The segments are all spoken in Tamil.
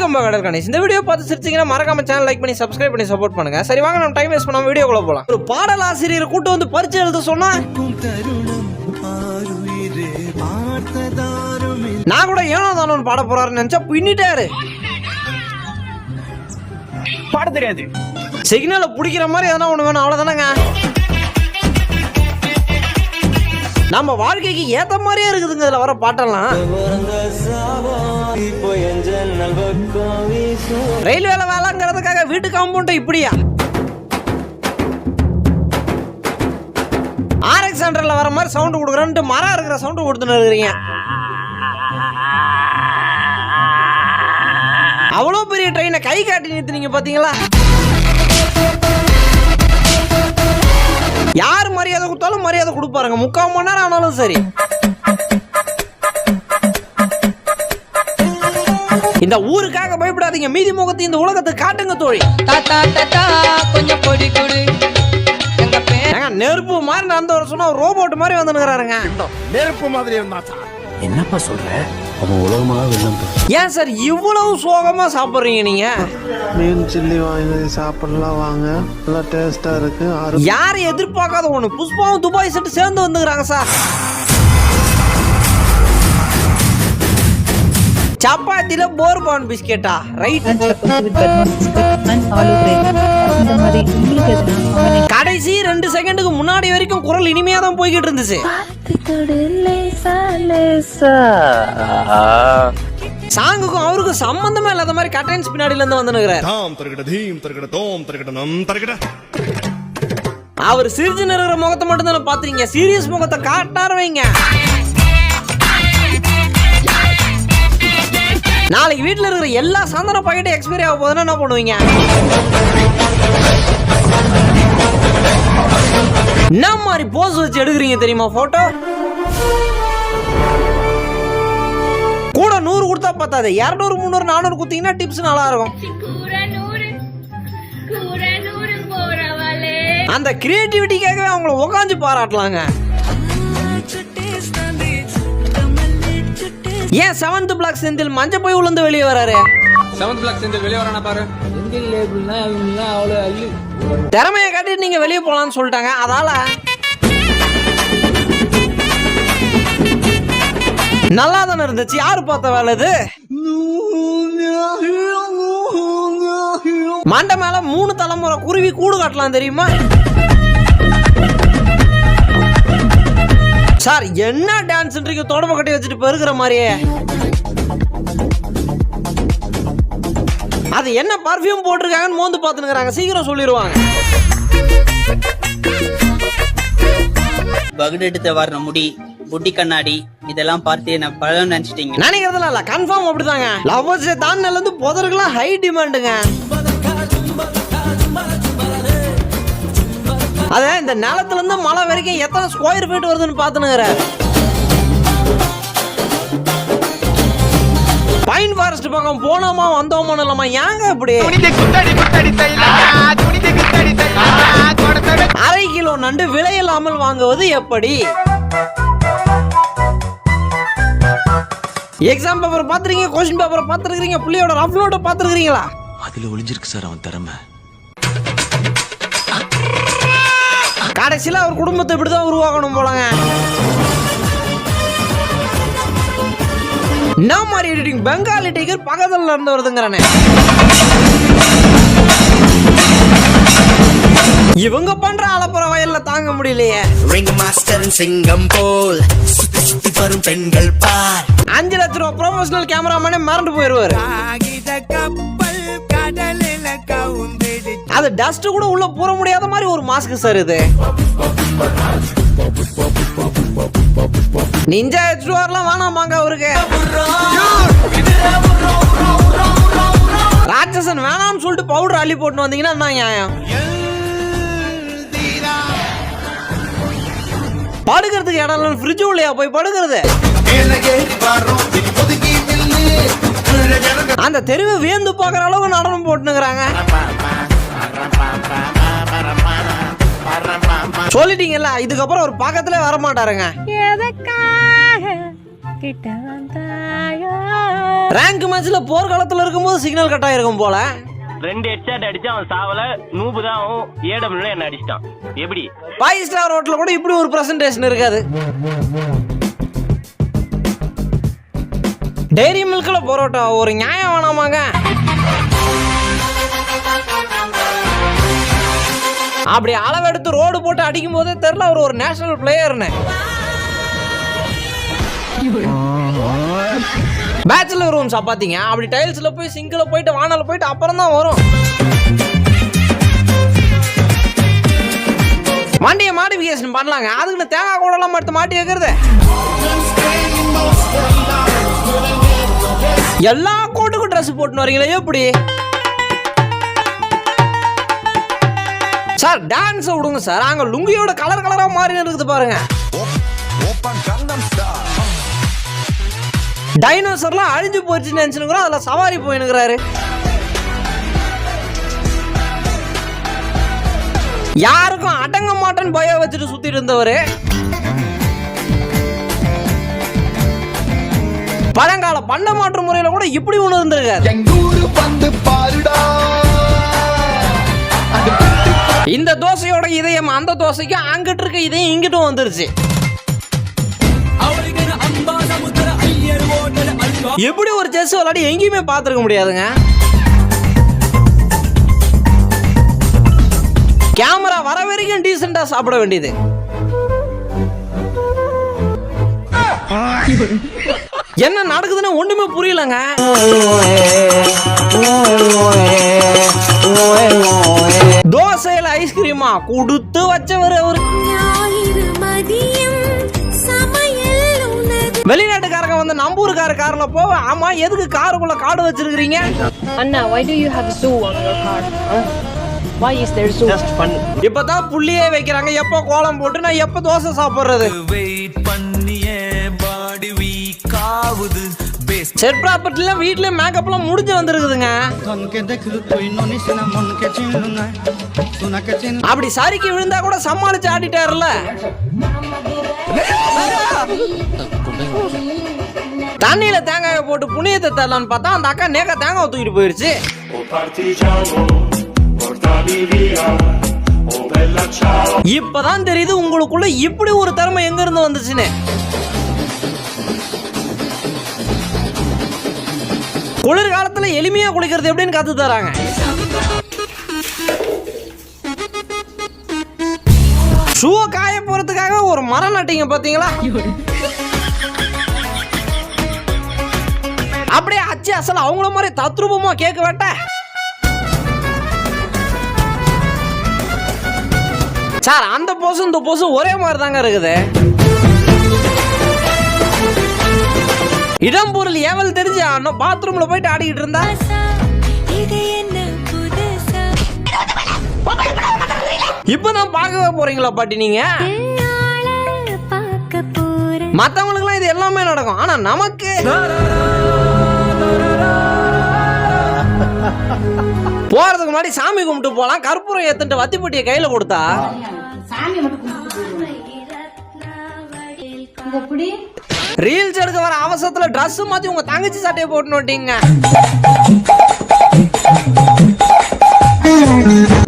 வெல்கம் கடல் கணேஷ் இந்த வீடியோ பார்த்து சிரிச்சிங்கன்னா மறக்காம சேனல் லைக் பண்ணி சப்ஸ்கிரைப் பண்ணி சப்போர்ட் பண்ணுங்க. சரி வாங்க நம்ம டைம் வேஸ்ட் பண்ணாம வீடியோக்குள்ள போலாம். ஒரு பாடல் ஆசிரியர் கூட்டு வந்து பரிச்சை எழுத சொன்னா நான் கூட ஏனோ தானோன்னு பாட போறாருன்னு நினைச்சா பின்னிட்டாரு பாட தெரியாது. சிக்னலை பிடிக்கிற மாதிரி எதனா ஒண்ணு வேணும் அவ்வளவுதானங்க? நம்ம வாழ்க்கைக்கு ஏத்த மாதிரியே இருக்குதுங்க இதுல வர பாட்டெல்லாம். ரயில்வேல வேலைங்கிறதுக்காக வீட்டு காம்பவுண்ட் இப்படியா? ஆர்எக்ஸ் சென்டர்ல வர மாதிரி சவுண்ட் கொடுக்குறேன்ட்டு மரம் இருக்கிற சவுண்ட் கொடுத்துன்னு இருக்கிறீங்க. அவ்வளோ பெரிய ட்ரெயினை கை காட்டி நிறுத்துனீங்க பார்த்தீங்களா யார் மரியாதை கொடுத்தாலும் மரியாதை கொடுப்பாருங்க. முக்கால் மணி நேரம் ஆனாலும் சரி. இந்த ஊருக்காக பயப்படாதீங்க. மீதி முகத்தை இந்த உலகத்துக்கு காட்டுங்க தோழி. தாத்தா தாத்தா கொஞ்சம் பொடி கொடு எங்க பேர் ஏங்க நெருப்பு மாதிரி நடந்து வர சொன்னா ரோபோட் மாதிரி வந்துனுக்குறாருங்க நெருப்பு மாதிரி இருந்தா என்னப்பா சொல்ற? அவன் உலகமாக வெள்ளம் ஏன் சார் இவ்வளவு சோகமா சாப்பிடுறீங்க நீங்க? மீன் சில்லி வாங்கி சாப்பிடலாம் வாங்க. நல்லா டேஸ்டா இருக்கு அரு யாரும் எதிர்பார்க்காத ஒண்ணு? புஷ்பாவும் துபாய் செட்டு சேர்ந்து வந்துக்கிறாங்க சார். சப்பாத்தில போர்பான் பிஸ்கெட்டா? ரைட் கடைசி ரெண்டு செகண்டுக்கு முன்னாடி வரைக்கும் குரல் இனிமையா தான் போய்கிட்டு இருந்துச்சு. சாங்குக்கும் அவருக்கும் சம்பந்தமே இல்லாத மாதிரி கட்டன்ஸ் பின்னாடில இருந்து வந்துனுக்குறாரு தாம் தருகிட தீம் தருகிட தோம் தருகிட நம் தருகிட. அவர் சிரிச்சு நிறுகிற முகத்தை மட்டும் தானே பாத்துறீங்க சீரியஸ் முகத்தை காட்டார வைங்க. நாளைக்கு வீட்ல இருக்கிற எல்லா சந்தன பாக்கெட்டும் எக்ஸ்பைரி ஆக போதுன்னா என்ன பண்ணுவீங்க? என்ன மாதிரி போஸ் வச்சு எடுக்கிறீங்க தெரியுமா போட்டோ கூட நூறு கொடுத்தா பத்தாது. இரநூறு முந்நூறு நானூறு கொடுத்தீங்கன்னா டிப்ஸ் நல்லா இருக்கும் அந்த கிரியேட்டிவிட்டிக்காகவே அவங்கள உக்காந்து பாராட்டலாங்க. ஏன் செவன்த் பிளாக் செந்தில் மஞ்சள் போய் உளுந்து வெளியே வராரு? செவன்த் பிளாக் செந்தில் வெளியே வரானா பாரு. திறமைய காட்டிட்டு நீங்க வெளியே போலாம்னு சொல்லிட்டாங்க. அதால நல்லா தானே இருந்துச்சு? யாரு பார்த்த வேலை இது? மண்டை மேல மூணு தலைமுறை குருவி கூடு கட்டலாம் தெரியுமா? சார் என்ன டான்ஸ்ன்றீங்க தொடம்ப கட்டி வச்சுட்டு பெருகிற மாதிரியே. அது என்ன பர்ஃப்யூம் போட்டிருக்காங்கன்னு மோந்து பார்த்துனுக்குறாங்க சீக்கிரம் சொல்லிடுவாங்க பகுடெடுத்த வர்ற முடி புட்டி கண்ணாடி இதெல்லாம் பார்த்து என்ன பழம் நினைச்சிட்டீங்க. நினைக்கிறதுலாம் இல்ல கன்ஃபார்ம் அப்படிதாங்க. லவ்வர்ஸ் தாண்டில இருந்து புதருக்குலாம் ஹை டிமாண்டுங்க அத இந்த நிலத்துல இருந்து மலை வரைக்கும் எத்தனை ஸ்கொயர் ஃபீட் வருதுன்னு பாத்துனுங்கிற ஃபாரஸ்ட் பக்கம் போனோமா வந்தோமா இல்லாமா ஏங்க இப்படி? அரை கிலோ நண்டு விலையில்லாமல் வாங்குவது எப்படி? எக்ஸாம் பேப்பர் பார்த்துருக்கீங்க கொஸ்டின் பேப்பர் பார்த்துருக்கீங்க புள்ளியோட ரஃப் நோட்டை பார்த்துருக்கீங்களா அதுல ஒளிஞ்சிருக்கு சார் அவன் திறமை. கடைசியில் அவர் குடும்பத்தை இப்படி தான் உருவாக்கணும் போலங்க. என்ன மாதிரி எடிட்டிங் பெங்காலி டைகர் பக்கத்தில் இருந்து வருதுங்கிறானே. இவங்க பண்ற அலப்புற வயல்ல தாங்க முடியலையே. ரிங் மாஸ்டர் சிங்கம் போல் சுத்தி சுத்தி வரும் பெண்கள் பார். அஞ்சு லட்ச ரூபா ப்ரொஃபஷனல் கேமராமேனே மறந்து போயிடுவாரு. அது டஸ்ட் கூட உள்ள பூர முடியாத மாதிரி ஒரு மாஸ்க் சார் இது. நிஞ்சா ஹெச்டுஆர்லாம் வேணாமாங்க அவருக்கு. ராட்சசன் வேணாம்னு சொல்லிட்டு பவுடர் அள்ளி போட்டு வந்தீங்கன்னா என்ன நியாயம்? படுக்கிறதுக்கு இடம் இல்லை ஃப்ரிட்ஜ் உள்ளையா போய் படுக்கிறது? அந்த தெருவை வியந்து பார்க்குற அளவுக்கு நடனம் போட்டுனுக்குறாங்க சொல்லிட்டீங்கல்ல இதுக்கப்புறம் ஒரு பக்கத்துல வர மாட்டாருங்க எதுக்கா? கிட்ட வந்தாயோ ரேங்க் மேட்ச்ல போர்க்காலத்துல இருக்கும்போது சிக்னல் கட் ஆயிருக்கும் போல. ரெண்டு ஹெட்ஷாட் அடிச்சு அவன் சாவல. நூபு தான் ஏடபிள்யூ என்ன அடிச்சிட்டான். எப்படி? ஃபைவ் ஸ்டார் ஹோட்டல்ல கூட இப்படி ஒரு பிரசன்டேஷன் இருக்காது. டெய்ரி மில்க்ல பரோட்டா ஒரு நியாயம் வேணாமாங்க அப்படி அளவெடுத்து ரோடு போட்டு அடிக்கும் போதே தெரியல அவர் ஒரு நேஷனல் பிளேயர்னு பேச்சுலர் ரூம்ஸ் பாத்தீங்க? அப்படி டைல்ஸ்ல போய் சிங்கிள் போயிட்டு வானல போயிட்டு அப்புறம் தான் வரும். வண்டியை மாடிஃபிகேஷன் பண்ணலாங்க. அதுக்குன்னு தேங்காய் கூட எல்லாம் எடுத்து மாட்டி வைக்கிறது. எல்லா கோட்டுக்கும் ட்ரெஸ் போட்டுன்னு வரீங்களே எப்படி? சார் டான்ஸ் விடுங்க சார். அங்க லுங்கியோட கலர் கலரா மாறி இருக்குது பாருங்க. டைனோசர்லாம் அழிஞ்சு போச்சுன்னு நினைச்சுனுக்குறோம் அதுல சவாரி போயினுக்கிறாரு. யாருக்கும் அடங்க மாட்டேன்னு பயம் வச்சுட்டு சுத்திட்டு இருந்தவரு. பழங்கால பண்ட மாற்று முறையில கூட இப்படி ஒண்ணு இருந்திருக்காரு இந்த தோசையோட இதயம் அந்த தோசைக்கு அங்கிட்டு இருக்க இதயம் இங்கிட்டும் வந்துருச்சு. எப்படி ஒரு செஸ் விளையாடி எங்கேயுமே பார்த்துருக்க முடியாதுங்க. கேமரா வர வரைக்கும் டீசெண்டா சாப்பிட வேண்டியது. என்ன நடக்குதுன்னு ஒண்ணுமே புரியலங்க. தோசையில ஐஸ்கிரீமா கொடுத்து வச்சவர் அவரு. ஞாயிறு வந்து நம்பூருக்கார கார்ல போவ ஆமா எதுக்கு காருக்குள்ள காடு வச்சிருக்கீங்க அண்ணா why do you have zoo on your car huh? why is there zoo just fun இப்பதான் புள்ளியே வைக்கிறாங்க எப்போ கோலம் போட்டு நான் எப்போ தோசை சாப்பிடுறது செட் ப்ராப்பர்ட்டில வீட்ல மேக்கப்லாம் முடிஞ்சு வந்திருக்குதுங்க அப்படி சரிக்கு விழுந்தா கூட சமாளிச்சு ஆடிட்டாருல தண்ணியில தேங்காயை போட்டு புனியத்தை தரலான்னு பார்த்தா அந்த அக்கா நேக்க தேங்காய் தூக்கிட்டு போயிருச்சு. இப்பதான் தெரியுது உங்களுக்குள்ள இப்படி ஒரு திறமை எங்க இருந்து வந்துச்சுன்னு. குளிர் காலத்துல எளிமையா குளிக்கிறது எப்படின்னு கத்து தராங்க. ஷூ காய போறதுக்காக ஒரு மரம் நட்டீங்க பாத்தீங்களா? அப்படியே அச்சு அசல் அவங்கள மாதிரி தத்ரூபமா கேட்க வேட்ட. சார் அந்த போஸும் இந்த போஸும் ஒரே மாதிரி தாங்க இருக்குது இடம்பொருள் ஏவல் தெரிஞ்சு ஆடணும் பாத்ரூம்ல போயிட்டு ஆடிக்கிட்டு இருந்தா? இப்பதான் பார்க்கவே போறீங்களா பாட்டி நீங்க? மத்தவங்களுக்குலாம் இது எல்லாமே நடக்கும். ஆனா நமக்கு போறதுக்கு முன்னாடி சாமி கும்பிட்டு போலாம். கற்பூரம் ஏத்துட்டு வத்திப்பட்டியை கையில கொடுத்தா? ரீல்ஸ் எடுக்க வர அவசரத்துல Dress மாத்தி உங்க தங்கச்சி சட்டையை போட்டு நோட்டீங்க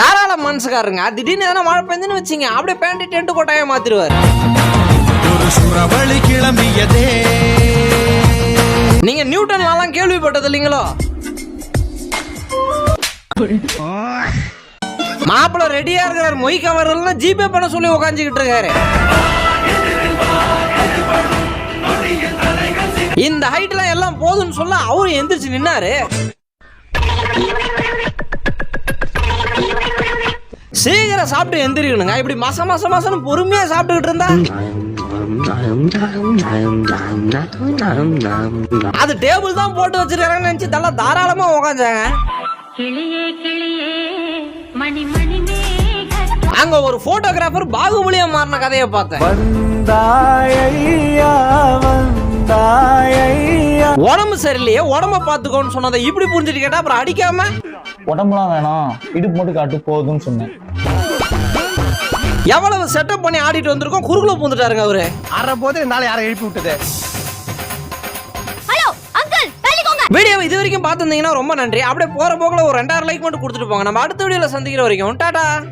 தாராள மனசுக்காரங்க திடீர்னு எதனா மழை பெஞ்சுன்னு வச்சீங்க. அப்படியே பேண்ட் டென்ட் கொட்டாய மாத்திருவாரு நீங்க நியூட்டன்லாம் கேள்விப்பட்டது இல்லைங்களோ? மாப்பிள்ள ரெடியா இருக்கிறார். மொய் கவர்ல ஜிபே பண்ண சொல்லி உக்காந்துக்கிட்டு இருக்காரு. இந்த ஹைட்ல எல்லாம் போதும்னு சொல்ல அவரு எந்திரிச்சு நின்னாரு. சீக்கிரம் சாப்பிட்டு எந்திரிக்கணுங்க. இப்படி மாசம் மாசம் மாசம் பொறுமையா சாப்பிட்டுக்கிட்டு இருந்தா அது டேபிள் தான் போட்டு வச்சிருக்காங்கன்னு நினைச்சு தள்ள தாராளமா உக்காந்தாங்க கிளியே கிளியே மணி மணி மேக அங்க ஒரு போட்டோகிராஃபர் பாகுபலியா மாறின கதையை பார்த்தேன் உடம்பு சரியில்லையே உடம்ப பாத்துக்கோன்னு சொன்னதை இப்படி புரிஞ்சுட்டு கேட்டா அப்புறம் அடிக்காம? உடம்புலாம் வேணாம். இடுப்பு மட்டும் காட்டு போதும்னு சொன்னேன். எவ்வளவு செட்டப் பண்ணி ஆடிட்டு வந்திருக்கோம்? குறுக்குல பூந்துட்டாருங்க அவரு. அற போது நாளை யாரை எழுப்பி விட்டது? வீடியோ இது வரைக்கும் பார்த்துருந்தீங்கன்னா ரொம்ப நன்றி. அப்படியே போற போக்குல ஒரு ரெண்டாயிரம் லைக் மட்டும் கொடுத்துட்டு போங்க. நம்ம அடுத்த வீடியோல சந்திக்கிற வரைக்கும் டாடா.